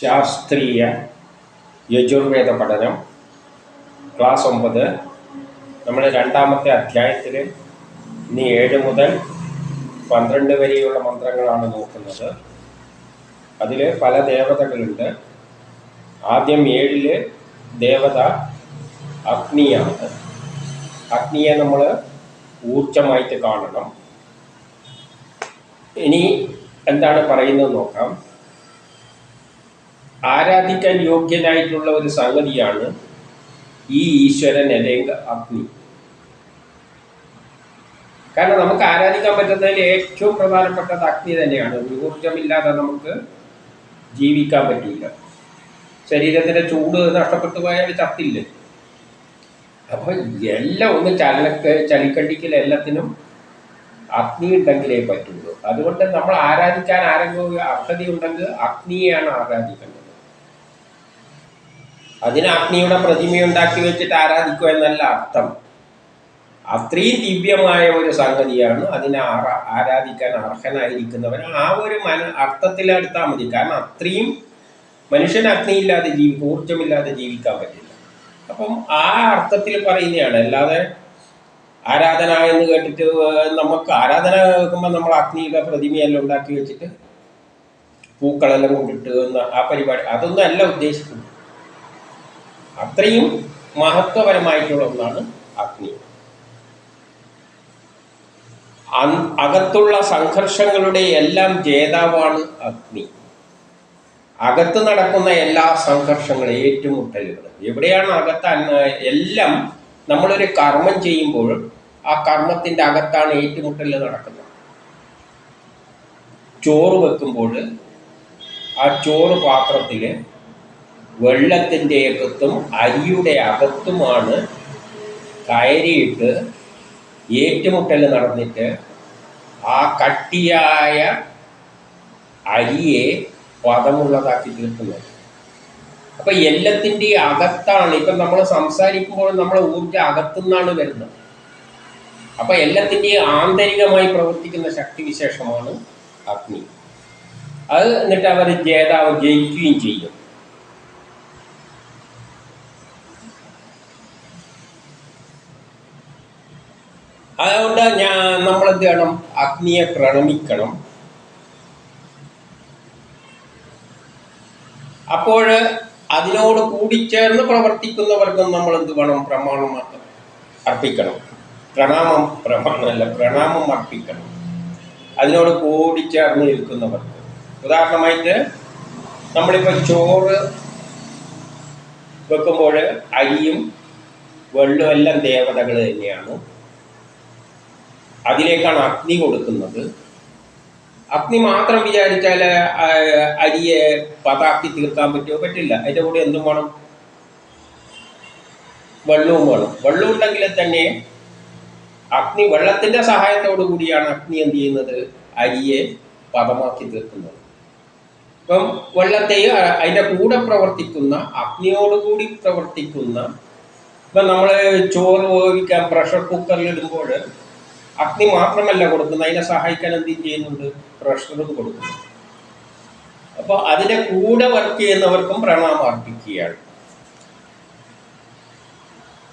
ശാസ്ത്രീയ യജുർവേദ പഠനം ക്ലാസ് ഒമ്പത്. നമ്മൾ രണ്ടാമത്തെ അധ്യായത്തിൽ ഇനി ഏഴ് മുതൽ പന്ത്രണ്ട് വരെയുള്ള മന്ത്രങ്ങളാണ് നോക്കുന്നത്. അതിൽ പല ദേവതകളുണ്ട്. ആദ്യം ഏഴിൽ ദേവത അഗ്നിയാണ്. അഗ്നിയെ നമ്മൾ ഊർജമായിട്ട് കാണണം. ഇനി എന്താണ് പറയുന്നത് നോക്കാം. ആരാധിക്കാൻ യോഗ്യനായിട്ടുള്ള ഒരു സംഗതിയാണ് ഈ ഈശ്വരൻ അല്ലെങ്കിൽ അഗ്നി. കാരണം നമുക്ക് ആരാധിക്കാൻ പറ്റുന്നതിൽ ഏറ്റവും പ്രധാനപ്പെട്ടത് അഗ്നി തന്നെയാണ്. ഊർജമില്ലാതെ നമുക്ക് ജീവിക്കാൻ പറ്റില്ല. ശരീരത്തിന്റെ ചൂട് നഷ്ടപ്പെട്ടു പോയാൽ ചത്തില്ല? അപ്പോൾ എല്ലാം ഒന്ന് ചലനക്ക് ചലിക്കണ്ടിക്കൽ എല്ലാത്തിനും അഗ്നി ഉണ്ടെങ്കിലേ പറ്റുള്ളൂ. അതുകൊണ്ട് നമ്മൾ ആരാധിക്കാൻ ആരെങ്കിലും അർഹതയുണ്ടെങ്കിൽ അഗ്നിയെയാണ് ആരാധിക്കേണ്ടത്. അതിന് അഗ്നിയുടെ പ്രതിമയുണ്ടാക്കി വെച്ചിട്ട് ആരാധിക്കുക എന്നല്ല അർത്ഥം. അത്രയും ദിവ്യമായ ഒരു സംഗതിയാണ് അതിനെ ആരാധിക്കാൻ അർഹനായിരിക്കുന്നവൻ. ആ ഒരു മന അർത്ഥത്തിലെടുത്താൽ മതി. കാരണം അത്രയും മനുഷ്യൻ അഗ്നിയില്ലാതെ ജീവി ഊർജമില്ലാതെ ജീവിക്കാൻ പറ്റില്ല. അപ്പം ആ അർത്ഥത്തിൽ പറയുന്നതാണ്. അല്ലാതെ ആരാധന എന്ന് കേട്ടിട്ട് നമുക്ക് ആരാധന കേൾക്കുമ്പോൾ നമ്മൾ അഗ്നിയുടെ പ്രതിമയെല്ലാം ഉണ്ടാക്കി വെച്ചിട്ട് പൂക്കളെല്ലാം കൊണ്ടിട്ട് ആ പരിപാടി അതൊന്നും അല്ല ഉദ്ദേശിക്കുന്നത്. അത്രയും മഹത്വപരമായിട്ടുള്ള ഒന്നാണ് അഗ്നി. അകത്തുള്ള സംഘർഷങ്ങളുടെ എല്ലാം ജേതാവാണ് അഗ്നി. അകത്ത് നടക്കുന്ന എല്ലാ സംഘർഷങ്ങളും ഏറ്റുമുട്ടലുകളും. എവിടെയാണ് അകത്ത് എല്ലാം നമ്മളൊരു കർമ്മം ചെയ്യുമ്പോൾ ആ കർമ്മത്തിന്റെ അകത്താണ് ഏറ്റുമുട്ടൽ നടക്കുന്നത്. ചോറ് വെക്കുമ്പോൾ ആ ചോറ് പാത്രത്തിൽ വെള്ളത്തിന്റെ അകത്തും അരിയുടെ അകത്തുമാണ് കയറിയിട്ട് ഏറ്റുമുട്ടൽ നടന്നിട്ട് ആ കട്ടിയായ അരിയെ പദമുള്ളതാക്കി തീർക്കുന്നത് അപ്പൊ എല്ലാത്തിന്റെയും അകത്താണ്. ഇപ്പം നമ്മൾ സംസാരിക്കുമ്പോൾ നമ്മളെ ഊർജം അകത്തുനിന്നാണ് വരുന്നത്. അപ്പൊ എല്ലാത്തിന്റെയും ആന്തരികമായി പ്രവർത്തിക്കുന്ന ശക്തിവിശേഷമാണ് അഗ്നി. അത് എന്നിട്ട് അവർ ജേതാവ് ജയിക്കുകയും ചെയ്യും. അതുകൊണ്ട് ഞാൻ നമ്മൾ എന്ത് ചെയ്യണം? അഗ്നിയെ പ്രണമിക്കണം. അപ്പോൾ അതിനോട് കൂടിച്ചേർന്ന് പ്രവർത്തിക്കുന്നവർക്കും നമ്മൾ എന്ത് വേണം? പ്രമാണം അർപ്പിക്കണം. പ്രണാമം പ്രമാണമല്ല പ്രണാമം അർപ്പിക്കണം. അതിനോട് കൂടിച്ചേർന്ന് നിൽക്കുന്നവർക്ക്. ഉദാഹരണമായിട്ട് നമ്മളിപ്പോൾ ചോറ് വെക്കുമ്പോൾ അരിയും വെള്ളവും എല്ലാം ദേവതകൾ തന്നെയാണ്. അതിലേക്കാണ് അഗ്നി കൊടുക്കുന്നത്. അഗ്നി മാത്രം വിചാരിച്ചാൽ അരിയെ പതാക്കി തീർക്കാൻ പറ്റുമോ പറ്റില്ല. അതിന്റെ കൂടെ എന്തും വേണം? വെള്ളവും വേണം. വെള്ളം ഉണ്ടെങ്കിൽ തന്നെ അഗ്നി വെള്ളത്തിന്റെ സഹായത്തോടു കൂടിയാണ് അഗ്നി എന്ത് ചെയ്യുന്നത്? അരിയെ പദമാക്കി തീർക്കുന്നത്. ഇപ്പം വെള്ളത്തെയും അതിന്റെ കൂടെ പ്രവർത്തിക്കുന്ന അഗ്നിയോടുകൂടി പ്രവർത്തിക്കുന്ന ഇപ്പം നമ്മൾ ചോറ് വേവിക്കാൻ പ്രഷർ കുക്കറിൽ ഇടുമ്പോൾ അഗ്നി മാത്രമല്ല കൊടുക്കുന്നത്. അതിനെ സഹായിക്കാൻ എന്ത് ചെയ്യുന്നുണ്ട്? പ്രഷറും കൊടുക്കുന്നു. അപ്പോൾ അതിന്റെ കൂടെ വർക്ക് ചെയ്യുന്നവർക്കും പ്രണാമം അർപ്പിക്കുകയാണ്.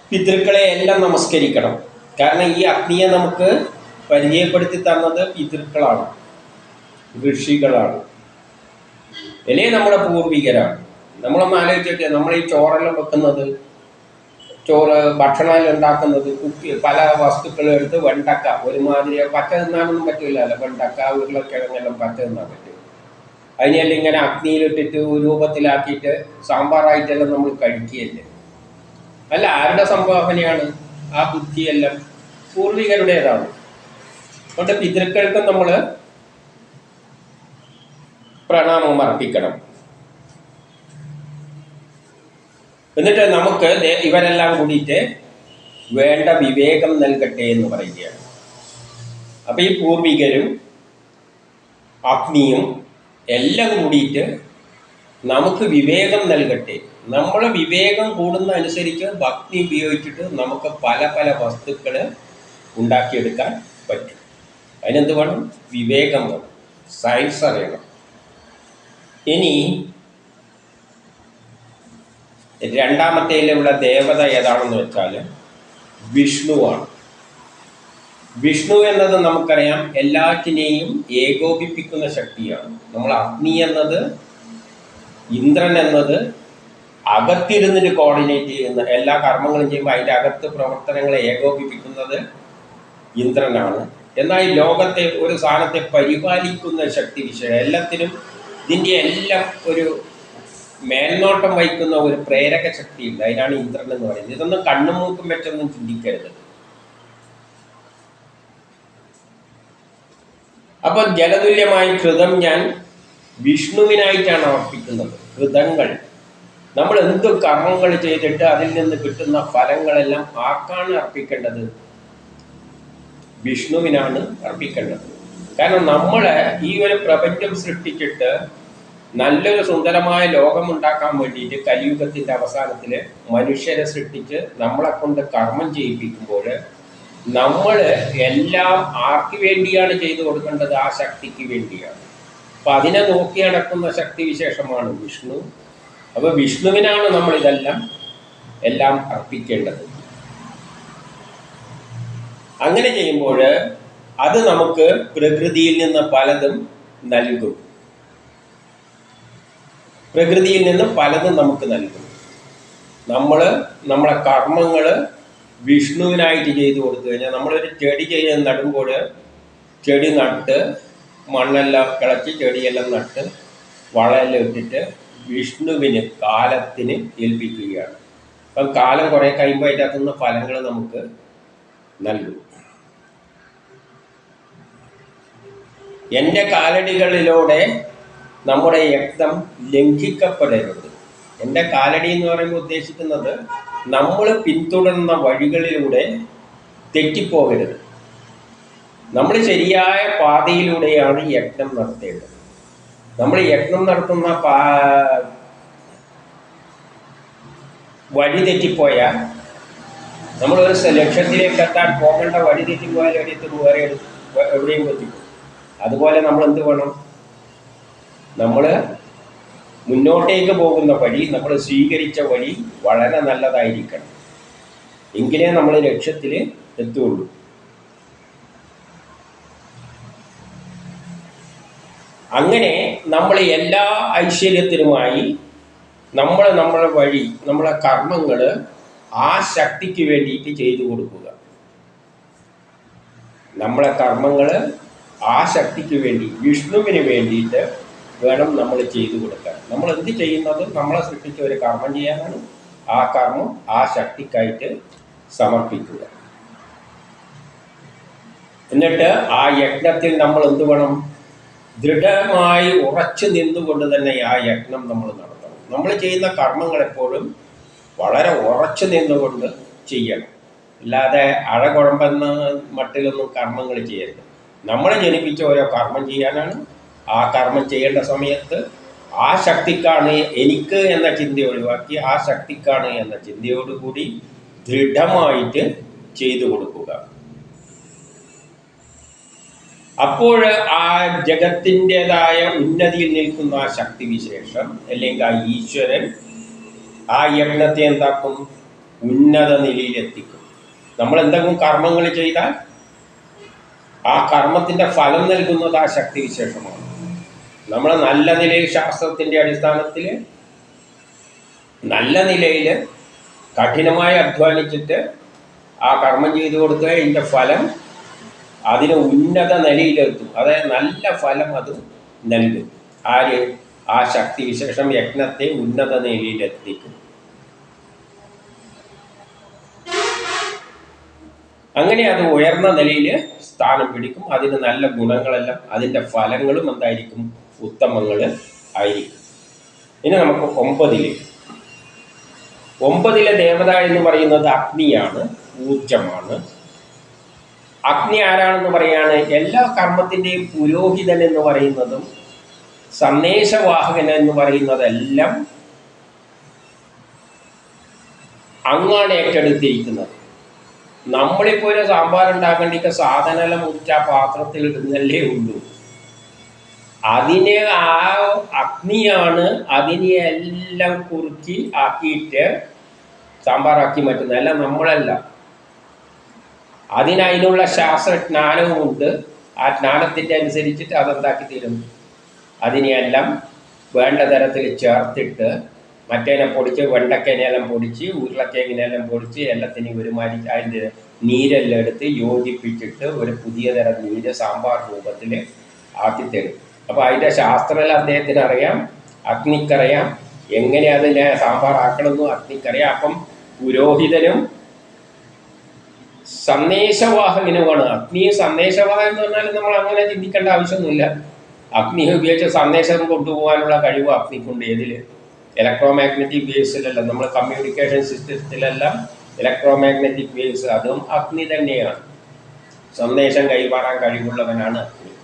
പിതൃക്കളെ എല്ലാം നമസ്കരിക്കണം. കാരണം ഈ അഗ്നിയെ നമുക്ക് പരിചയപ്പെടുത്തി തന്നത് പിതൃക്കളാണ്. ഋഷികളാണ്. അല്ലേ നമ്മുടെ പൂർവികരാണ്. നമ്മളൊന്ന് ആലോചിച്ചൊക്കെ നമ്മൾ ഈ ചോറെല്ലാം വെക്കുന്നത് ചോറ് ഭക്ഷണം ഉണ്ടാക്കുന്നത് കുക്കി പല വസ്തുക്കളും എടുത്ത് വെണ്ടക്ക ഒരുമാതിരി പച്ച തിന്നാനൊന്നും പറ്റില്ലല്ലോ വെണ്ടക്ക ഉരുളക്കിഴങ്ങെല്ലാം പച്ച തിന്നാൻ പറ്റും. അതിനെല്ലാം ഇങ്ങനെ അഗ്നിയിലിട്ടിട്ട് രൂപത്തിലാക്കിയിട്ട് സാമ്പാറായിട്ടെല്ലാം നമ്മൾ കഴിക്കുകയല്ലേ. അല്ല ആരുടെ സംഭാവനയാണ് ആ ബുദ്ധിയെല്ലാം പൂർവികരുടേതാണ്. അതുകൊണ്ട് പിതൃക്കൾക്ക് നമ്മൾ പ്രണാമം അർപ്പിക്കണം. എന്നിട്ട് നമുക്ക് ഇവരെല്ലാം കൂടിയിട്ട് വേണ്ട വിവേകം നൽകട്ടെ എന്ന് പറയുകയാണ്. അപ്പം ഈ പൂർവികരും അഗ്നിയും എല്ലാം കൂടിയിട്ട് നമുക്ക് വിവേകം നൽകട്ടെ. നമ്മൾ വിവേകം കൂടുന്ന അനുസരിച്ച് ഭക്തി ഉപയോഗിച്ചിട്ട് നമുക്ക് പല പല വസ്തുക്കൾ ഉണ്ടാക്കിയെടുക്കാൻ പറ്റും. അതിനെന്ത് വേണം? വിവേകം വേണം. സയൻസ് അറിയണം. ഇനി രണ്ടാമത്തേലുള്ള ദേവത ഏതാണെന്ന് വെച്ചാൽ വിഷ്ണുവാണ്. വിഷ്ണു എന്നത് നമുക്കറിയാം എല്ലാറ്റിനെയും ഏകോപിപ്പിക്കുന്ന ശക്തിയാണ്. നമ്മൾ അഗ്നി എന്നത് ഇന്ദ്രൻ എന്നത് അകത്തിരുന്നിട്ട് കോർഡിനേറ്റ് ചെയ്യുന്ന എല്ലാ കർമ്മങ്ങളും ചെയ്യുമ്പോൾ അതിന്റെ അകത്ത് പ്രവർത്തനങ്ങളെ ഏകോപിപ്പിക്കുന്നത് ഇന്ദ്രനാണ്. എന്നാൽ ഈ ലോകത്തെ ഒരു സാധനത്തെ പരിപാലിക്കുന്ന ശക്തി വിഷയം എല്ലാത്തിനും ഇതിന്റെ എല്ലാം ഒരു മേൽനോട്ടം വഹിക്കുന്ന ഒരു പ്രേരക ശക്തിയുണ്ട്. അതിനാണ് ഇന്ദ്രൻ എന്ന് പറയുന്നത്. ഇതൊന്നും കണ്ണും മൂക്കും വെച്ചൊന്നും ചിന്തിക്കരുത്. അപ്പൊ ജലതുല്യമായി കൃതം ഞാൻ വിഷ്ണുവിനായിട്ടാണ് അർപ്പിക്കുന്നത്. കൃതങ്ങൾ. നമ്മൾ എന്ത് കർമ്മങ്ങൾ ചെയ്തിട്ട് അതിൽ നിന്ന് കിട്ടുന്ന ഫലങ്ങളെല്ലാം ആർക്കാണ് അർപ്പിക്കേണ്ടത്? വിഷ്ണുവിനാണ് അർപ്പിക്കേണ്ടത്. കാരണം നമ്മളെ ഈ ഒരു പ്രപഞ്ചം സൃഷ്ടിച്ചിട്ട് നല്ലൊരു സുന്ദരമായ ലോകം ഉണ്ടാക്കാൻ വേണ്ടിയിട്ട് കലിയുഗത്തിന്റെ അവസാനത്തിൽ മനുഷ്യരെ സൃഷ്ടിച്ച് നമ്മളെ കൊണ്ട് കർമ്മം ചെയ്യിപ്പിക്കുമ്പോൾ നമ്മൾ എല്ലാം ആർക്ക് വേണ്ടിയാണ് ചെയ്തു കൊടുക്കേണ്ടത്? ആ ശക്തിക്ക് വേണ്ടിയാണ്. അപ്പൊ അതിനെ നോക്കി നടക്കുന്ന ശക്തി വിശേഷമാണ് വിഷ്ണു. അപ്പൊ വിഷ്ണുവിനാണ് നമ്മൾ ഇതെല്ലാം എല്ലാം അർപ്പിക്കേണ്ടത്. അങ്ങനെ ചെയ്യുമ്പോൾ അത് നമുക്ക് പ്രകൃതിയിൽ നിന്ന് പലതും നൽകും. പ്രകൃതിയിൽ നിന്നും പലതും നമുക്ക് നൽകും നമ്മൾ നമ്മളെ കർമ്മങ്ങൾ വിഷ്ണുവിനായിട്ട് ചെയ്തു കൊടുത്തു കഴിഞ്ഞാൽ നമ്മളൊരു ചെടി ചെയ്യാൻ നടുമ്പോൾ ചെടി നട്ട് മണ്ണെല്ലാം കിളച്ച് ചെടിയെല്ലാം നട്ട് വളയെല്ലാം ഇട്ടിട്ട് വിഷ്ണുവിന് കാലത്തിന് ഏൽപ്പിക്കുകയാണ്. അപ്പം കാലം കുറേ കഴിയുമ്പോൾ അതിന്റെ അകത്തുനിന്ന് ഫലങ്ങൾ നമുക്ക് നൽകും. എന്റെ കാലടികളിലൂടെ നമ്മുടെ യജ്ഞം ലംഘിക്കപ്പെടരുത്. എന്റെ കാലടി എന്ന് പറയുമ്പോൾ ഉദ്ദേശിക്കുന്നത് നമ്മൾ പിന്തുടർന്ന വഴികളിലൂടെ തെറ്റിപ്പോകരുത്. നമ്മൾ ശരിയായ പാതയിലൂടെയാണ് യജ്ഞം നടത്തേണ്ടത്. നമ്മൾ യജ്ഞം നടത്തുന്ന പാ വഴി തെറ്റിപ്പോയാൽ നമ്മളൊരു ലക്ഷ്യത്തിലേക്ക് എത്താൻ പോകേണ്ട വഴി തെറ്റിപ്പോയാൽ എവിടെയെത്തും വേറെ എവിടെയും എത്തിക്കും അതുപോലെ നമ്മൾ എന്ത് വേണം? നമ്മൾ മുന്നോട്ടേക്ക് പോകുന്ന വഴി നമ്മൾ സ്വീകരിച്ച വഴി വളരെ നല്ലതായിരിക്കണം. എങ്കിലേ നമ്മൾ ലക്ഷ്യത്തിൽ എത്തുകയുള്ളൂ അങ്ങനെ നമ്മൾ എല്ലാ ഐശ്വര്യത്തിനുമായി നമ്മൾ നമ്മളെ വഴി നമ്മളെ കർമ്മങ്ങൾ ആ ശക്തിക്ക് വേണ്ടിയിട്ട് ചെയ്തു കൊടുക്കുക. നമ്മളെ കർമ്മങ്ങൾ ആ ശക്തിക്ക് വേണ്ടി വിഷ്ണുവിന് വേണ്ടിയിട്ട് വേണം നമ്മൾ ചെയ്തു കൊടുക്കാൻ. നമ്മൾ എന്ത് ചെയ്യുന്നത്? നമ്മളെ സൃഷ്ടിച്ച ഒരു കർമ്മം ചെയ്യാനാണ് ആ കർമ്മം ആ ശക്തിക്കായിട്ട് സമർപ്പിക്കുക. എന്നിട്ട് ആ യജ്ഞത്തിൽ നമ്മൾ എന്ത് വേണം? ദൃഢമായി ഉറച്ചു നിന്നുകൊണ്ട് തന്നെ ആ യജ്ഞം നമ്മൾ നടത്തണം. നമ്മൾ ചെയ്യുന്ന കർമ്മങ്ങൾ എപ്പോഴും വളരെ ഉറച്ചു നിന്നുകൊണ്ട് ചെയ്യണം. അല്ലാതെ അഴകുഴമ്പെന്ന മട്ടിലൊന്നും കർമ്മങ്ങൾ ചെയ്യരുത്. നമ്മളെ ജനിപ്പിച്ച ഓരോ കർമ്മം ചെയ്യാനാണ് ആ കർമ്മം ചെയ്യേണ്ട സമയത്ത് ആ ശക്തിക്കാണ് എനിക്ക് എന്ന ചിന്ത ഒഴിവാക്കി ആ ശക്തിക്കാണ് എന്ന ചിന്തയോടുകൂടി ദൃഢമായിട്ട് ചെയ്തു കൊടുക്കുക. അപ്പോൾ ആ ജഗത്തിന്റെതായ ഉന്നതിയിൽ നിൽക്കുന്ന ആ ശക്തി വിശേഷം അല്ലെങ്കിൽ ആ ഈശ്വരൻ ആ യജ്ഞത്തെ എന്താക്കും? ഉന്നത നിലയിലെത്തിക്കും നമ്മൾ എന്തെങ്കിലും കർമ്മങ്ങൾ ചെയ്താൽ ആ കർമ്മത്തിന്റെ ഫലം നൽകുന്നത് ആ ശക്തി വിശേഷമാണ് നമ്മൾ നല്ല നിലയിൽ ശാസ്ത്രത്തിന്റെ അടിസ്ഥാനത്തിൽ നല്ല നിലയിൽ കഠിനമായി അധ്വാനിച്ചിട്ട് ആ കർമ്മം ചെയ്തു കൊടുക്കുക ഇതിന്റെ ഫലം അതിന് ഉന്നത നിലയിലെത്തും അതായത് നല്ല ഫലം അത് നൽകും. ആര് ആ ശക്തി വിശേഷം യജ്ഞത്തെ ഉന്നത നിലയിലെത്തിക്കും അങ്ങനെ അത് ഉയർന്ന നിലയിൽ സ്ഥാനം പിടിക്കും. അതിന് നല്ല ഗുണങ്ങളെല്ലാം അതിന്റെ ഫലങ്ങളും എന്തായിരിക്കും? ഉത്തമങ്ങൾ ആയിരിക്കും. ഇനി നമുക്ക് ഒമ്പതിലേക്ക് ഒമ്പതിലെ ദേവത എന്ന് പറയുന്നത് അഗ്നിയാണ് ഊർജമാണ് അഗ്നി ആരാണെന്ന് പറയാണ് എല്ലാ കർമ്മത്തിന്റെയും പുരോഹിതൻ എന്ന് പറയുന്നതും സന്ദേശവാഹകൻ എന്ന് പറയുന്നതെല്ലാം അങ്ങാണ് ഏറ്റെടുത്തിരിക്കുന്നത്. നമ്മളിപ്പോൾ ഒരു സാമ്പാർ ഉണ്ടാക്കേണ്ടിക്ക് സാധനമെല്ലാം മുറ്റ പാത്രത്തിൽ ഇടുന്നല്ലേ ഉള്ളൂ. അതിനെ ആ അഗ്നിയാണ് അതിനെ എല്ലാം കുറുക്കി ആക്കിയിട്ട് സാമ്പാറാക്കി മാറ്റുന്നത്. അല്ല നമ്മളല്ല. അതിനുള്ള ശാസ്ത്രജ്ഞാനവും ശാസ്ത്രജ്ഞാനവുമുണ്ട് ആ ജ്ഞാനത്തിന്റെ അനുസരിച്ചിട്ട് അതെന്താക്കി തീരും? അതിനെയെല്ലാം വേണ്ട തരത്തിൽ ചേർത്തിട്ട് മറ്റേനെ പൊടിച്ച് വെണ്ടക്കേനെല്ലാം പൊടിച്ച് ഉരുളക്കേങ്ങിനെല്ലാം പൊടിച്ച് എല്ലാത്തിനെയും ഒരുമാതിരി അതിന്റെ നീരെല്ലാം എടുത്ത് യോജിപ്പിച്ചിട്ട് ഒരു പുതിയ തരം നീര് സാമ്പാർ രൂപത്തിൽ ആക്കിത്തരും. അപ്പോൾ അതിന്റെ ശാസ്ത്രമെല്ലാം അദ്ദേഹത്തിന് അറിയാം. അഗ്നിക്കറിയാം. എങ്ങനെ അതിനെ സാമ്പാറാക്കണമെന്ന് അഗ്നിക്കറിയാം. അപ്പം പുരോഹിതനും സന്ദേശവാഹകനുമാണ്. അഗ്നി സന്ദേശവാഹകൻ എന്ന് പറഞ്ഞാൽ നമ്മൾ അങ്ങനെ ചിന്തിക്കേണ്ട ആവശ്യമൊന്നുമില്ല. അഗ്നി ഉപയോഗിച്ച് സന്ദേശം കൊണ്ടുപോകാനുള്ള കഴിവ് അഗ്നിക്കുണ്ട്. ഏതിൽ? ഇലക്ട്രോ മാഗ്നറ്റിക് വേവ്സിലല്ല നമ്മൾ കമ്മ്യൂണിക്കേഷൻ സിസ്റ്റത്തിലെല്ലാം ഇലക്ട്രോ മാഗ്നറ്റിക് വേവ്സ് അതും അഗ്നി തന്നെയാണ്. സന്ദേശം കൈമാറാൻ കഴിവുള്ളവനാണ് അഗ്നി.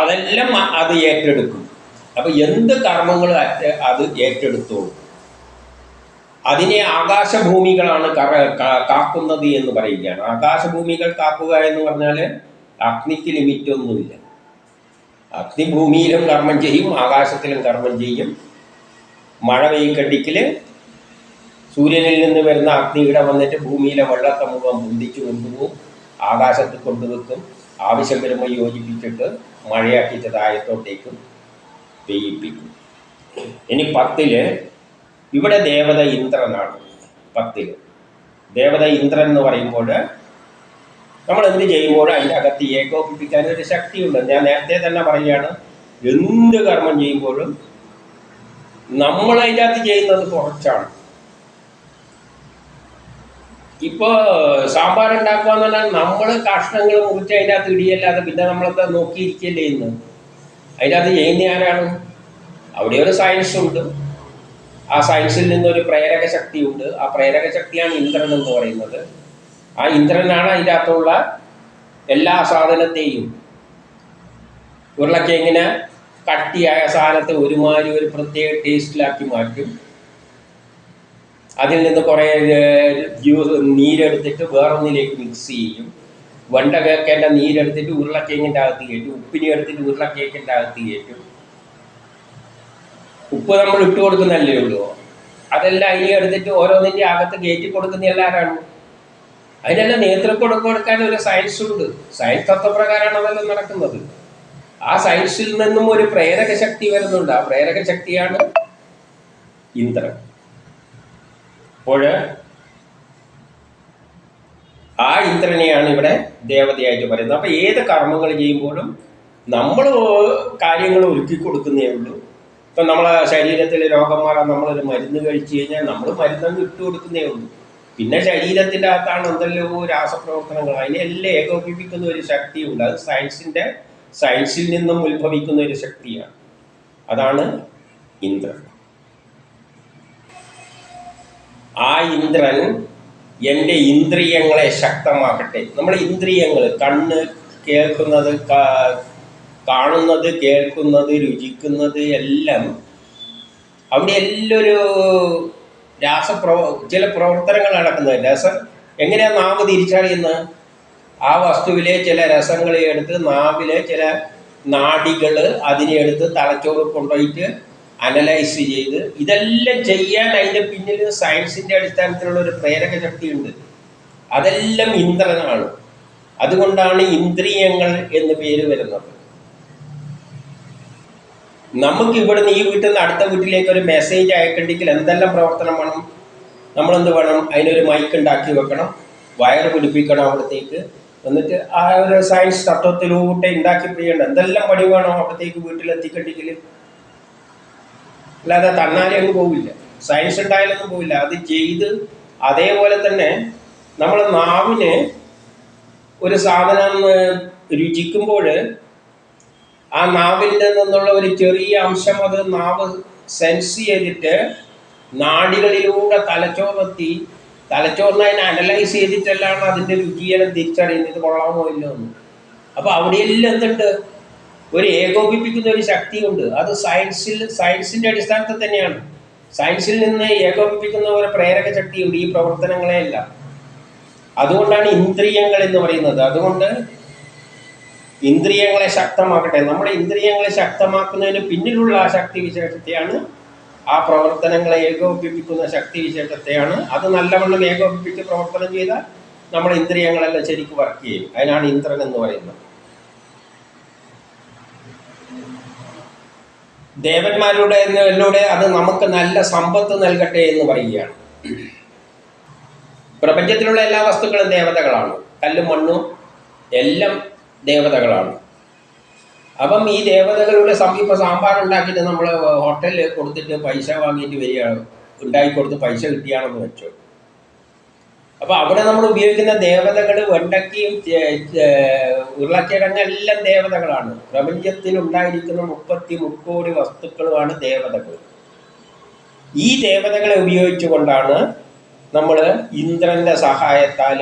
അതെല്ലാം അത് ഏറ്റെടുക്കും. അപ്പൊ എന്ത് കർമ്മങ്ങൾ അത് ഏറ്റെടുത്തോളും? അതിനെ ആകാശഭൂമികളാണ് കാക്കുന്നത് എന്ന് പറയുകയാണ്. ആകാശഭൂമികൾ കാക്കുക എന്ന് പറഞ്ഞാൽ അഗ്നിക്ക് ലിമിറ്റ് ഒന്നുമില്ല അഗ്നി ഭൂമിയിലും കർമ്മം ചെയ്യും ആകാശത്തിലും കർമ്മം ചെയ്യും. മഴ പെയ്ക്കണ്ടിക്കൽ സൂര്യനിൽ നിന്ന് വരുന്ന അഗ്നി ഇവിടെ വന്നിട്ട് ഭൂമിയിലെ വെള്ളത്തെ മുഴുവൻ പൊന്തിച്ചു കൊണ്ടുപോകും. ആകാശത്ത് കൊണ്ടുവെക്കും. ആവശ്യം വരുമ്പോൾ യോജിപ്പിച്ചിട്ട് മഴയാക്കിയിട്ട് താഴത്തോട്ടേക്ക് പെയ്യിപ്പിക്കും. ഇനി പത്തിൽ ഇവിടെ ദേവത ഇന്ദ്രനാണ്. പത്തിൽ ദേവത ഇന്ദ്രൻ എന്ന് പറയുമ്പോൾ നമ്മൾ എന്ത് ചെയ്യുമ്പോൾ അതിന്റെ അകത്ത് ഏകോപിപ്പിക്കാൻ ഒരു ശക്തിയുണ്ട്. ഞാൻ നേരത്തെ തന്നെ പറയുകയാണ് എന്ത് കർമ്മം ചെയ്യുമ്പോഴും നമ്മൾ അതിന്റെ അകത്ത് ചെയ്യുന്നത് കുറച്ചാണ്. ഇപ്പോൾ സാമ്പാർ ഉണ്ടാക്കുക എന്ന് പറഞ്ഞാൽ നമ്മൾ കഷ്ണങ്ങൾ മുറിച്ച് അതിന്റെ അകത്ത് ഇടിയല്ലാതെ പിന്നെ നമ്മളത് നോക്കിയിരിക്കല്ലേ ഇന്ന്? അതിന്റെ അകത്ത് ചെയ്യുന്ന ആരാണ്? അവിടെ ഒരു സയൻസ് ഉണ്ട്. ആ സയൻസിൽ നിന്നൊരു പ്രേരക ശക്തി ഉണ്ട് ആ പ്രേരക ശക്തിയാണ് ഇന്ദ്രൻ എന്ന് പറയുന്നത്. ആ ഇന്ദ്രനാണ് അതിന്റെ അകത്തുള്ള എല്ലാ സാധനത്തെയും ഉരുളക്കിഴങ്ങിനെ കട്ടിയായ സാധനത്തെ ഒരുമാതിരി ഒരു പ്രത്യേക ടേസ്റ്റിലാക്കി മാറ്റും. അതിൽ നിന്ന് കുറേ ജ്യൂസ് നീരെടുത്തിട്ട് വേറൊന്നിലേക്ക് മിക്സ് ചെയ്യും. വെണ്ട കേക്കേണ്ട നീരെടുത്തിട്ട് ഉരുളക്കിഴങ്ങിന്റെ അകത്ത് കയറ്റും. ഉപ്പിനി എടുത്തിട്ട് ഉരുളക്കിഴങ്ങിന്റെ അകത്ത് കയറ്റും. ഉപ്പ് നമ്മൾ ഇട്ട് കൊടുക്കുന്നല്ലേ ഉള്ളൂ. അതെല്ലാം അരി എടുത്തിട്ട് ഓരോന്നിന്റെ അകത്ത് കയറ്റി കൊടുക്കുന്ന എല്ലാവരാണ് അതിനെല്ലാം നേതൃത്വം കൊടുക്കാൻ ഒരു സയൻസ് ഉണ്ട്. സയൻസ് തത്വപ്രകാരമാണ് അതെല്ലാം നടക്കുന്നത്. ആ സയൻസിൽ നിന്നും ഒരു പ്രേരക ശക്തി വരുന്നുണ്ട്. ആ പ്രേരക ശക്തിയാണ് ഇന്ദ്രൻ. അപ്പോൾ ആ ഇന്ദ്രനെയാണ് ഇവിടെ ദേവതയായിട്ട് പറയുന്നത്. അപ്പൊ ഏത് കർമ്മങ്ങൾ ചെയ്യുമ്പോഴും നമ്മൾ കാര്യങ്ങൾ ഒരുക്കി കൊടുക്കുന്നേ ഉള്ളൂ. ഇപ്പൊ നമ്മളെ ശരീരത്തിൽ രോഗം മാറാൻ നമ്മളൊരു മരുന്ന് കഴിച്ചു കഴിഞ്ഞാൽ നമ്മൾ മരുന്നങ്ങ് ഇട്ട് കൊടുക്കുന്നേ ഉള്ളൂ. പിന്നെ ശരീരത്തിന്റെ അകത്താണ് എന്തെല്ലോ രാസപ്രവർത്തനങ്ങൾ. അതിനെല്ലാം ഏകോപിപ്പിക്കുന്ന ഒരു ശക്തിയുണ്ട്. അത് സയൻസിന്റെ സയൻസിൽ നിന്നും ഉത്ഭവിക്കുന്ന ഒരു ശക്തിയാണ്. അതാണ് ഇന്ദ്രൻ. ആ ഇന്ദ്രൻ എന്റെ ഇന്ദ്രിയങ്ങളെ ശക്തമാക്കട്ടെ. നമ്മുടെ ഇന്ദ്രിയങ്ങൾ കണ്ണ് കേൾക്കുന്നത് കാണുന്നത് കേൾക്കുന്നത് രുചിക്കുന്നത് എല്ലാം അവിടെ എല്ലാം ഒരു രാസപ്രവ ചില പ്രവർത്തനങ്ങൾ നടക്കുന്നത് രസം എങ്ങനെയാണ് നാവ് തിരിച്ചറിയുന്നത് ആ വസ്തുവിലെ ചില രസങ്ങളെ എടുത്ത് നാവിലെ ചില നാടികൾ അതിനെ എടുത്ത് തലച്ചോറ് കൊണ്ടുപോയിട്ട് അനലൈസ് ചെയ്ത് ഇതെല്ലാം ചെയ്യാൻ അതിന്റെ പിന്നിൽ സയൻസിന്റെ അടിസ്ഥാനത്തിലുള്ള ഒരു പ്രേരക ശക്തിയുണ്ട്. അതെല്ലാം ഇന്ദ്രനാണ് അതുകൊണ്ടാണ് ഇന്ദ്രിയങ്ങൾ എന്ന് പേര് വരുന്നത്. നമുക്ക് ഇവിടുന്ന് ഈ വീട്ടിൽ നിന്ന് അടുത്ത വീട്ടിലേക്ക് ഒരു മെസ്സേജ് അയക്കണ്ടെങ്കിൽ എന്തെല്ലാം പ്രവർത്തനം വേണം? നമ്മളെന്ത് വേണം? അതിനൊരു മൈക്ക് ഉണ്ടാക്കി വെക്കണം. വയർ പിടിപ്പിക്കണം അവിടത്തേക്ക്. എന്നിട്ട് ആ ഒരു സയൻസ് തത്വത്തിലൂടെ ഉണ്ടാക്കി പിടിയേണ്ട എന്തെല്ലാം പണി വേണം അവിടത്തേക്ക് വീട്ടിലെത്തിക്കണ്ടെങ്കിൽ? അല്ലാതെ തന്നാലേ അങ്ങ് പോവില്ല. സയൻസ് ഉണ്ടായാലൊന്നും പോവില്ല. അത് ചെയ്ത് അതേപോലെ തന്നെ നമ്മൾ നാവിന് ഒരു സാധനം രുചിക്കുമ്പോൾ ആ നാവിന്റെ നിന്നുള്ള ഒരു ചെറിയ അംശം അത് നാവ് സെൻസ് ചെയ്തിട്ട് നാടികളിലൂടെ തലച്ചോറെത്തി തലച്ചോറിനെ അതിനെ അനലൈസ് ചെയ്തിട്ടല്ലാണ് അതിന്റെ രുചിയെ തിരിച്ചറിയുന്നത് കൊള്ളാമോ ഇല്ലോ എന്ന്. അപ്പോൾ അവിടെയെല്ലാം എന്തുണ്ട്? ഒരു ഏകോപിപ്പിക്കുന്ന ഒരു ശക്തി ഉണ്ട് അത് സയൻസിൽ സയൻസിന്റെ അടിസ്ഥാനത്തിൽ തന്നെയാണ്. സയൻസിൽ നിന്ന് ഏകോപിപ്പിക്കുന്ന ഒരു പ്രേരക ശക്തിയുണ്ട്. ഈ പ്രവർത്തനങ്ങളെയെല്ലാം. അതുകൊണ്ടാണ് ഇന്ദ്രിയങ്ങൾ എന്ന് പറയുന്നത്. അതുകൊണ്ട് ഇന്ദ്രിയങ്ങളെ ശക്തമാക്കട്ടെ. നമ്മുടെ ഇന്ദ്രിയങ്ങളെ ശക്തമാക്കുന്നതിന് പിന്നിലുള്ള ആ ശക്തി വിശേഷത്തെയാണ് ആ പ്രവർത്തനങ്ങളെ ഏകോപിപ്പിക്കുന്ന ശക്തി വിശേഷത്തെയാണ്. അത് നല്ലവണ്ണം ഏകോപിപ്പിച്ച് പ്രവർത്തനം ചെയ്താൽ നമ്മുടെ ഇന്ദ്രിയങ്ങളെല്ലാം ശരിക്കും വർക്ക് ചെയ്യും. അതിനാണ് ഇന്ദ്രൻ എന്ന് പറയുന്നത്. ദേവന്മാരുടെ എന്നിലൂടെ അത് നമുക്ക് നല്ല സമ്പത്ത് നൽകട്ടെ എന്ന് പറയുകയാണ്. പ്രപഞ്ചത്തിലുള്ള എല്ലാ വസ്തുക്കളും ദേവതകളാണ്. കല്ലും മണ്ണും എല്ലാം ദേവതകളാണ്. അപ്പം ഈ ദേവതകളുടെ സമീപ സാമ്പാർ ഉണ്ടാക്കിയിട്ട് നമ്മൾ ഹോട്ടലിൽ കൊടുത്തിട്ട് പൈസ വാങ്ങിയിട്ട് വരികയാണ് ഉണ്ടാക്കി കൊടുത്ത് പൈസ കിട്ടിയാണെന്ന് വെച്ചു. അപ്പോൾ അവിടെ നമ്മൾ ഉപയോഗിക്കുന്ന ദേവതകൾ വെണ്ടക്കയും ഉരുളക്കിഴങ്ങ് എല്ലാം ദേവതകളാണ്. പ്രപഞ്ചത്തിൽ ഉണ്ടായിരിക്കുന്ന മുപ്പത്തി മുക്കോടി വസ്തുക്കളുമാണ് ദേവതകൾ. ഈ ദേവതകളെ ഉപയോഗിച്ചുകൊണ്ടാണ് നമ്മൾ ഇന്ദ്രന്റെ സഹായത്താൽ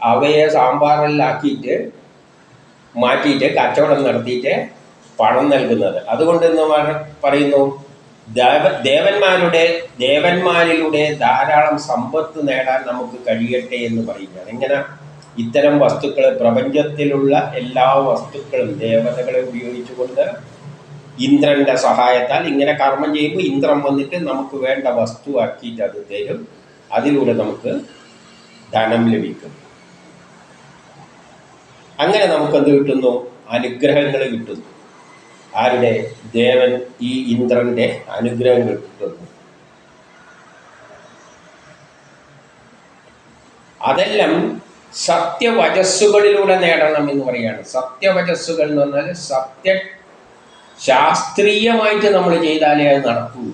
അവയെ സാമ്പാറിലാക്കിയിട്ട് മാറ്റിയിട്ട് കച്ചവടം നടത്തിയിട്ട് പണം നൽകുന്നത്. അതുകൊണ്ട് എന്ന് പറയുന്നു? ദേവ ദേവന്മാരുടെ ദേവന്മാരിലൂടെ ധാരാളം സമ്പത്ത് നേടാൻ നമുക്ക് കഴിയട്ടെ എന്ന് പറയുകയാണ്. എങ്ങനെ ഇത്തരം വസ്തുക്കൾ പ്രപഞ്ചത്തിലുള്ള എല്ലാ വസ്തുക്കളും ദേവതകളെ ഉപയോഗിച്ചുകൊണ്ട് ഇന്ദ്രന്റെ സഹായത്താൽ ഇങ്ങനെ കർമ്മം ചെയ്യുമ്പോൾ ഇന്ദ്രൻ വന്നിട്ട് നമുക്ക് വേണ്ട വസ്തു ആക്കിയിട്ട് അത് തരും. അതിലൂടെ നമുക്ക് ധനം ലഭിക്കും. അങ്ങനെ നമുക്ക് എന്ത് കിട്ടുന്നു? അനുഗ്രഹങ്ങൾ കിട്ടുന്നു. ആരുടെ? ദേവൻ ഈ ഇന്ദ്രന്റെ അനുഗ്രഹം കിട്ടുന്നു അതെല്ലാം സത്യവചസ്സുകളിലൂടെ നേടണം എന്ന് പറയുകയാണ്. സത്യവചസ്സുകൾ എന്ന് പറഞ്ഞാൽ സത്യ ശാസ്ത്രീയമായിട്ട് നമ്മൾ ചെയ്താലേ അത് നടക്കൂ.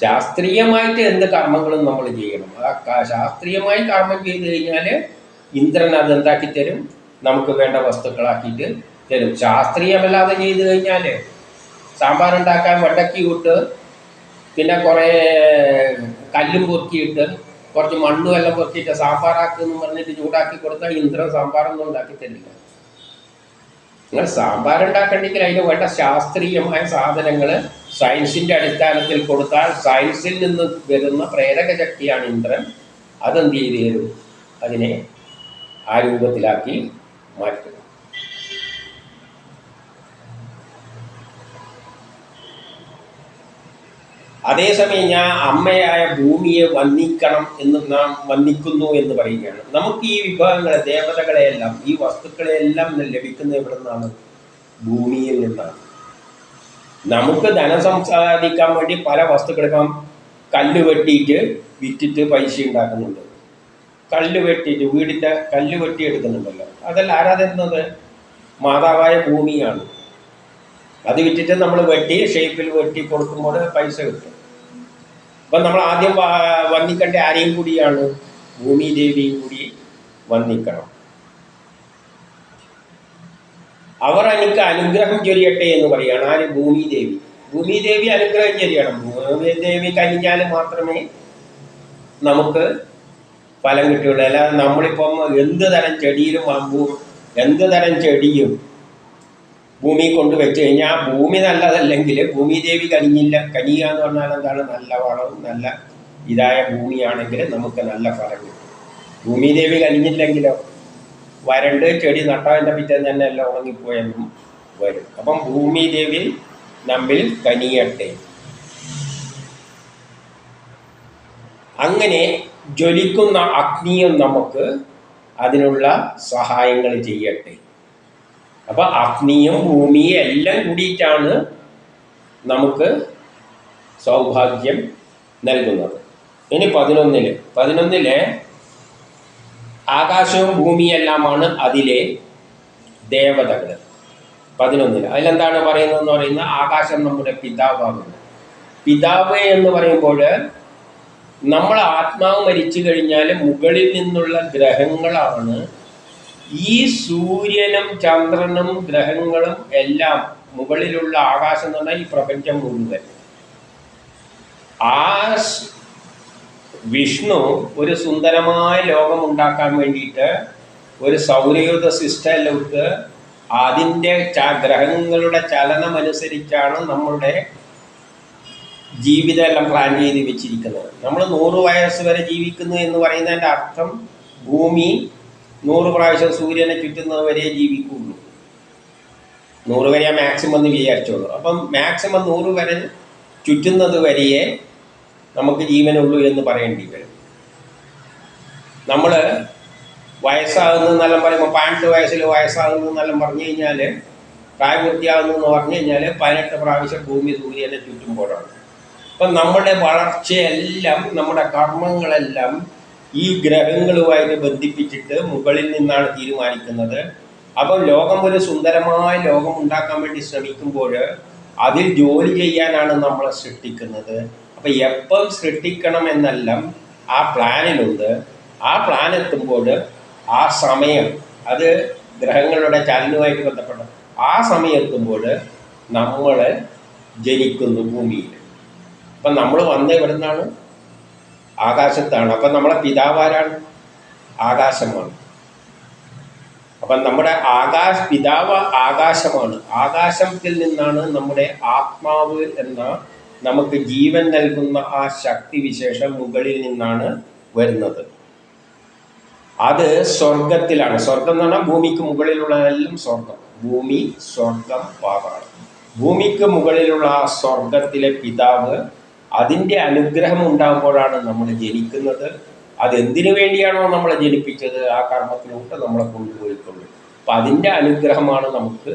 ശാസ്ത്രീയമായിട്ട് എന്ത് കർമ്മങ്ങളും നമ്മൾ ചെയ്യണം. ആ ശാസ്ത്രീയമായി കർമ്മം ചെയ്ത് കഴിഞ്ഞാൽ ഇന്ദ്രൻ അത് എന്താക്കി തരും നമുക്ക് വേണ്ട വസ്തുക്കളാക്കിയിട്ട് തരും. ശാസ്ത്രീയമല്ലാതെ ചെയ്ത് കഴിഞ്ഞാൽ സാമ്പാർ ഉണ്ടാക്കാൻ വെണ്ടക്കി പിന്നെ കുറേ കല്ലും പൊറുക്കിയിട്ട് കുറച്ച് മണ്ണും എല്ലാം പൊറുക്കിയിട്ട് സാമ്പാറാക്കുമെന്ന് പറഞ്ഞിട്ട് ചൂടാക്കി കൊടുത്താൽ ഇന്ദ്രൻ സാമ്പാറൊന്നും ഉണ്ടാക്കി തരില്ല. നിങ്ങൾ സാമ്പാർ ഉണ്ടാക്കണ്ടെങ്കിൽ അതിന് വേണ്ട ശാസ്ത്രീയമായ സാധനങ്ങൾ സയൻസിന്റെ അടിസ്ഥാനത്തിൽ കൊടുത്താൽ സയൻസിൽ നിന്ന് വരുന്ന പ്രേരക ശക്തിയാണ് ഇന്ദ്രൻ. അതെന്ത് ചെയ്ത് തരും? അതിനെ ആ രൂപത്തിലാക്കി മാറ്റും. അതേസമയം ഞാൻ അമ്മയായ ഭൂമിയെ വന്ദിക്കണം എന്ന് നാം വന്ദിക്കുന്നു എന്ന് പറയുകയാണ്. നമുക്ക് ഈ വിഭാഗങ്ങളെ ദേവതകളെയെല്ലാം ഈ വസ്തുക്കളെയെല്ലാം ലഭിക്കുന്ന എവിടെ നിന്നാണ്? ഭൂമിയിൽ നിന്നാണ്. നമുക്ക് ധനം സമ്പാദിക്കാൻ വേണ്ടി പല വസ്തുക്കളും കല്ല് വെട്ടിയിട്ട് വിറ്റിട്ട് പൈസ ഉണ്ടാക്കുന്നുണ്ട്. കല്ല് വെട്ടിയിട്ട് വീടിന്റെ കല്ല് വെട്ടി എടുക്കുന്നുണ്ടല്ലോ. അതല്ല ആരാ തരുന്നത്? മാതാവായ ഭൂമിയാണ്. അത് വിറ്റിട്ട് നമ്മൾ വെട്ടി ഷേപ്പിൽ വെട്ടി കൊടുക്കുമ്പോൾ പൈസ കിട്ടും. അപ്പം നമ്മൾ ആദ്യം വന്നിക്കേണ്ട ആരെയും കൂടിയാണ്? ഭൂമി ദേവിയും കൂടി വന്ദിക്കണം അവർ എനിക്ക് അനുഗ്രഹം ചൊരിയട്ടെ എന്ന് പറയുകയാണ് ആര്? ഭൂമി ദേവി ഭൂമി ദേവി അനുഗ്രഹം ചൊരിയണം. ഭൂമി ദേവി കഴിഞ്ഞാൽ മാത്രമേ നമുക്ക് ഫലം കിട്ടുകയുള്ളൂ. അല്ലാതെ നമ്മളിപ്പം എന്ത് തരം ചെടിയിലും എന്ത് തരം ചെടിയും ഭൂമി കൊണ്ട് വെച്ച് കഴിഞ്ഞാൽ ആ ഭൂമി നല്ലതല്ലെങ്കിൽ ഭൂമി ദേവി കനിഞ്ഞില്ല. കനിയുക എന്ന് പറഞ്ഞാൽ എന്താണ്? നല്ല വളവും നല്ല ഇതായ ഭൂമിയാണെങ്കിൽ നമുക്ക് നല്ല ഫലം കിട്ടും. ഭൂമി ദേവി കനിഞ്ഞില്ലെങ്കിലോ? വരണ്ട് ചെടി നട്ടാവിന്റെ പിറ്റേന്ന് തന്നെ എല്ലാം ഉണങ്ങിപ്പോയെന്നും വരും. അപ്പം ഭൂമി ദേവി നമ്മിൽ കനിയട്ടെ. അങ്ങനെ ജ്വലിക്കുന്ന അഗ്നിയും നമുക്ക് അതിനുള്ള സഹായങ്ങൾ ചെയ്യട്ടെ. അപ്പൊ അഗ്നിയും ഭൂമിയും എല്ലാം കൂടിയിട്ടാണ് നമുക്ക് സൗഭാഗ്യം നൽകുന്നത്. ഇനി പതിനൊന്നിൽ. പതിനൊന്നിൽ ആകാശവും ഭൂമിയെല്ലാമാണ് അതിലെ ദേവതകൾ. പതിനൊന്നിൽ. അതിലെന്താണ് പറയുന്നതെന്ന് പറയുന്നത് ആകാശം നമ്മുടെ പിതാവാകുന്നു. പിതാവ് എന്ന് പറയുമ്പോൾ നമ്മൾ ആത്മാവ് മരിച്ചു കഴിഞ്ഞാൽ മുകളിൽ നിന്നുള്ള ഗ്രഹങ്ങളാണ് ഈ സൂര്യനും ചന്ദ്രനും ഗ്രഹങ്ങളും എല്ലാം മുകളിലുള്ള ആകാശം എന്ന് പറഞ്ഞാൽ ഈ പ്രപഞ്ചം മുഴുവൻ. ആ വിഷ്ണു ഒരു സുന്ദരമായ ലോകം ഉണ്ടാക്കാൻ വേണ്ടിയിട്ട് ഒരു സൗരയൂഥ സിസ്റ്റം എല്ലാം ഇട്ട് അതിന്റെ ഗ്രഹങ്ങളുടെ ചലനമനുസരിച്ചാണ് നമ്മളുടെ ജീവിതം എല്ലാം പ്ലാൻ ചെയ്ത് വെച്ചിരിക്കുന്നത്. നമ്മൾ നൂറ് വയസ്സ് വരെ ജീവിക്കുന്നു എന്ന് പറയുന്നതിന്റെ അർത്ഥം ഭൂമി നൂറ് പ്രാവശ്യം സൂര്യനെ ചുറ്റുന്നത് വരെ ജീവിക്കുള്ളൂ. നൂറ് വരെ മാക്സിമം എന്ന് വിചാരിച്ചോളൂ. അപ്പം മാക്സിമം നൂറ് വരെ ചുറ്റുന്നത് വരെയേ നമുക്ക് ജീവനുള്ളൂ എന്ന് പറയേണ്ടി വരും. നമ്മൾ വയസ്സാകുന്നെന്നെല്ലാം പറയുമ്പോൾ പതിനെട്ട് വയസ്സിൽ വയസ്സാകുന്നെന്നെല്ലാം പറഞ്ഞു കഴിഞ്ഞാൽ പ്രായപൂർത്തിയാകുന്നു എന്ന് പറഞ്ഞു കഴിഞ്ഞാൽ പതിനെട്ട് പ്രാവശ്യം ഭൂമി സൂര്യനെ ചുറ്റുമ്പോഴാണ്. അപ്പം നമ്മുടെ വളർച്ചയെല്ലാം നമ്മുടെ കർമ്മങ്ങളെല്ലാം ഈ ഗ്രഹങ്ങളുമായിട്ട് ബന്ധിപ്പിച്ചിട്ട് മുകളിൽ നിന്നാണ് തീരുമാനിക്കുന്നത്. അപ്പം ലോകം ഒരു സുന്ദരമായ ലോകം ഉണ്ടാക്കാൻ വേണ്ടി ശ്രമിക്കുമ്പോൾ അതിൽ ജോലി ചെയ്യാനാണ് നമ്മളെ സൃഷ്ടിക്കുന്നത്. അപ്പം എപ്പം സൃഷ്ടിക്കണം എന്നല്ല ആ പ്ലാനിലുണ്ട്. ആ പ്ലാൻ എത്തുമ്പോൾ ആ സമയം അത് ഗ്രഹങ്ങളുടെ ചലനവുമായിട്ട് ബന്ധപ്പെട്ട ആ സമയം എത്തുമ്പോൾ നമ്മൾ ജനിക്കുന്നു ഭൂമിയിൽ. അപ്പം നമ്മൾ വന്ന ഇവിടെ നിന്നാണ് ആകാശത്താണ്. അപ്പം നമ്മളെ പിതാവാരാണ്? ആകാശമാണ്. അപ്പം നമ്മുടെ ആകാശ പിതാവ് ആകാശമാണ്. ആകാശത്തിൽ നിന്നാണ് നമ്മുടെ ആത്മാവ് എന്ന നമുക്ക് ജീവൻ നൽകുന്ന ആ ശക്തി വിശേഷം മുകളിൽ നിന്നാണ് വരുന്നത്. അത് സ്വർഗത്തിലാണ് സ്വർഗം എന്ന് പറഞ്ഞാൽ ഭൂമിക്ക് മുകളിലുള്ളതെല്ലാം സ്വർഗം ഭൂമി സ്വർഗം പാതാളം ഭൂമിക്ക് മുകളിലുള്ള ആ സ്വർഗത്തിലെ പിതാവ് അതിന്റെ അനുഗ്രഹം ഉണ്ടാകുമ്പോഴാണ് നമ്മൾ ജനിക്കുന്നത്. അതെന്തിനു വേണ്ടിയാണോ നമ്മളെ ജനിപ്പിച്ചത്? ആ കർമ്മത്തിലോട്ട് നമ്മളെ കൊണ്ടുപോയിട്ടുള്ളൂ അപ്പം അതിന്റെ അനുഗ്രഹമാണ് നമുക്ക്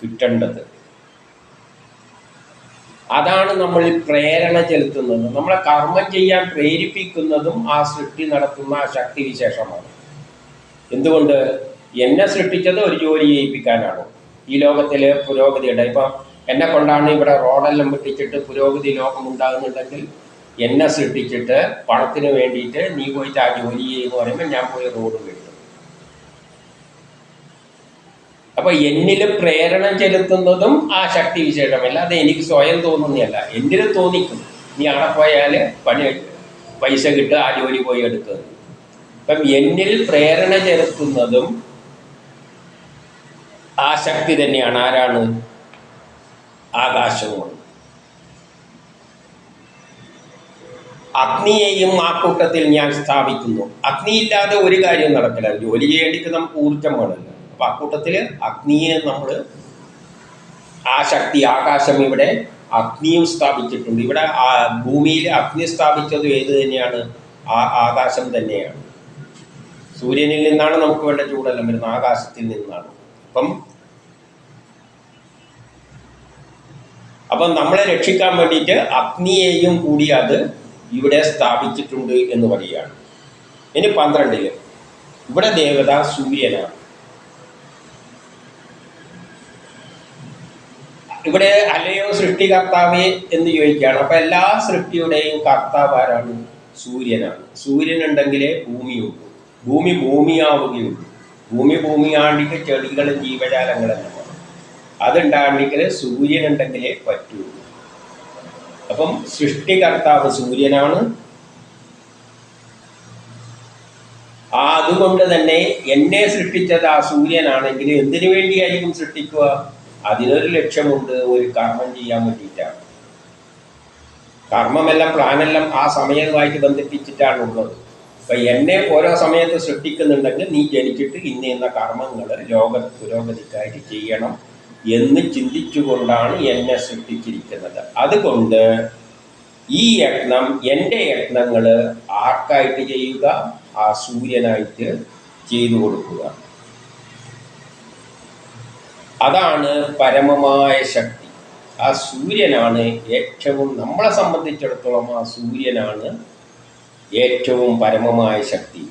കിട്ടേണ്ടത്. അതാണ് നമ്മൾ പ്രേരണ ചെലുത്തുന്നത്. നമ്മളെ കർമ്മം ചെയ്യാൻ പ്രേരിപ്പിക്കുന്നതും ആ സൃഷ്ടി നടത്തുന്ന ആ ശക്തി വിശേഷമാണ് എന്തുകൊണ്ട്? എന്നെ സൃഷ്ടിച്ചത് ഒരു ജോലി ചെയ്യിപ്പിക്കാനാണ്. ഈ ലോകത്തിലെ പുരോഗതിയുടെ ഇപ്പം എന്നെ കൊണ്ടാണ് ഇവിടെ റോഡെല്ലാം വെട്ടിച്ചിട്ട് പുരോഗതി ലോകം ഉണ്ടാകുന്നുണ്ടെങ്കിൽ എന്നെ സൃഷ്ടിച്ചിട്ട് പണത്തിന് വേണ്ടിയിട്ട് നീ പോയിട്ട് ആ ജോലി ചെയ്യുമെന്ന് പറയുമ്പോൾ ഞാൻ പോയി റോഡ് വെട്ടും. അപ്പൊ എന്നിൽ പ്രേരണ ചെലുത്തുന്നതും ആ ശക്തി വിശേഷമല്ല. അത് എനിക്ക് സ്വയം തോന്നുന്നതല്ല. എന്നിൽ തോന്നിക്കും? നീ അവിടെ പോയാൽ പണി പൈസ കിട്ടുക ആ ജോലി പോയി എടുക്കുന്നത് അപ്പം എന്നിൽ പ്രേരണ ചെലുത്തുന്നതും ആ ശക്തി തന്നെയാണ്. ആരാണ്? ആകാശവുമാണ് അഗ്നിയെയും ആ കൂട്ടത്തിൽ ഞാൻ സ്ഥാപിക്കുന്നു. അഗ്നിയില്ലാതെ ഒരു കാര്യം നടക്കില്ല. ജോലി ചെയ്യേണ്ടിക്ക് നമുക്ക് ഊർജം വേണമല്ലോ അപ്പൊ അക്കൂട്ടത്തിൽ അഗ്നിയെ നമ്മൾ ആ ശക്തി ആകാശം ഇവിടെ അഗ്നിയും സ്ഥാപിച്ചിട്ടുണ്ട്. ഇവിടെ ആ ഭൂമിയിൽ അഗ്നി സ്ഥാപിച്ചത് ഏത് തന്നെയാണ്? ആ ആകാശം തന്നെയാണ്. സൂര്യനിൽ നിന്നാണ് നമുക്ക് വേണ്ട ചൂടെല്ലാം വരുന്നത്. ആകാശത്തിൽ നിന്നാണ്. അപ്പം അപ്പം നമ്മളെ രക്ഷിക്കാൻ വേണ്ടിയിട്ട് അഗ്നിയെയും കൂടി അത് ഇവിടെ സ്ഥാപിച്ചിട്ടുണ്ട് എന്ന് പറയുകയാണ്. ഇനി പന്ത്രണ്ടിൽ ഇവിടെ ദേവത സൂര്യനാണ്. ഇവിടെ അല്ലയോ സൃഷ്ടികർത്താവേ എന്ന് ചോദിക്കുകയാണ്. അപ്പൊ എല്ലാ സൃഷ്ടിയുടെയും കർത്താവ് ആരാണ്? സൂര്യനാണ്. സൂര്യൻ ഉണ്ടെങ്കിലേ ഭൂമിയുള്ളൂ. ഭൂമി ഭൂമിയാവുകയുള്ളൂ. ഭൂമി ഭൂമിയാണ്ടിട്ട് ചെടികളും ജീവജാലങ്ങളെല്ലാം. വേണം അതുണ്ടാകണമെങ്കിൽ സൂര്യൻ ഉണ്ടെങ്കിലേ പറ്റുള്ളൂ അപ്പം സൃഷ്ടികർത്താവ് സൂര്യനാണ്. ആ അതുകൊണ്ട് തന്നെ എന്നെ സൃഷ്ടിച്ചത് ആ സൂര്യനാണെങ്കിൽ എന്തിനു വേണ്ടിയായിരിക്കും സൃഷ്ടിക്കുക? അതിനൊരു ലക്ഷ്യമുണ്ട്. ഒരു കർമ്മം ചെയ്യാൻ വേണ്ടിയിട്ടാണ്. കർമ്മമെല്ലാം പ്ലാനെല്ലാം ആ സമയവുമായിട്ട് ബന്ധിപ്പിച്ചിട്ടാണ് ഉള്ളത്. അപ്പൊ എന്നെ ഓരോ സമയത്ത് സൃഷ്ടിക്കുന്നുണ്ടെങ്കിൽ നീ ജനിച്ചിട്ട് ഇന്ന ഇന്ന കർമ്മങ്ങൾ ലോക പുരോഗതിക്കായിട്ട് ചെയ്യണം. എന്ന് ചിന്തിച്ചുകൊണ്ടാണ് എന്നെ സൃഷ്ടിച്ചിരിക്കുന്നത്. അതുകൊണ്ട് ഈ യത്നം എന്റെ യത്നങ്ങൾ ആർക്കായിട്ട് ചെയ്യുക? ആ സൂര്യനായിട്ട് ചെയ്തു കൊടുക്കുക. അതാണ് പരമമായ ശക്തി. ആ സൂര്യനാണ് ഏറ്റവും നമ്മളെ സംബന്ധിച്ചിടത്തോളം ആ സൂര്യനാണ് ഏറ്റവും പരമമായ ശക്തി.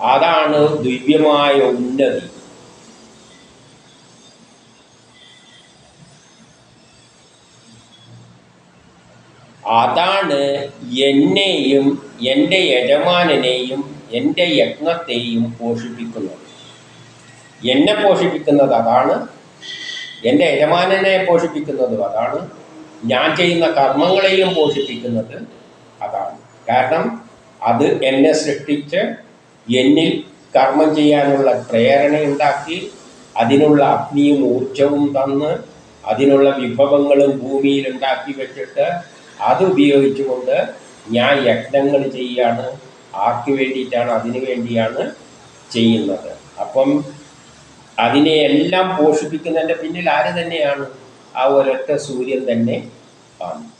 അതാണ് ദിവ്യമായ ഉന്നതി. അതാണ് എന്നെയും എന്റെ യജമാനനെയും എന്റെ യജ്ഞത്തെയും പോഷിപ്പിക്കുന്നത്. എന്നെ പോഷിപ്പിക്കുന്നത് അതാണ് എന്റെ യജമാനനെ പോഷിപ്പിക്കുന്നതും അതാണ് ഞാൻ ചെയ്യുന്ന കർമ്മങ്ങളെയും പോഷിപ്പിക്കുന്നത് അതാണ്. കാരണം അത് എന്നെ സൃഷ്ടിച്ച് എന്നിൽ കർമ്മം ചെയ്യാനുള്ള പ്രേരണ ഉണ്ടാക്കി അതിനുള്ള അഗ്നിയും ഊർജവും തന്ന് അതിനുള്ള വിഭവങ്ങളും ഭൂമിയിൽ ഉണ്ടാക്കി വെച്ചിട്ട് അത് ഉപയോഗിച്ചുകൊണ്ട് ഞാൻ യജ്ഞങ്ങൾ ചെയ്യാണ്. ആർക്ക് വേണ്ടിയിട്ടാണ്? അതിനു വേണ്ടിയാണ് ചെയ്യുന്നത്. അപ്പം അതിനെ എല്ലാം പോഷിപ്പിക്കുന്നതിന്റെ പിന്നിൽ ആര് തന്നെയാണ്? ആ ഒരൊറ്റ സൂര്യൻ തന്നെ ആണ്.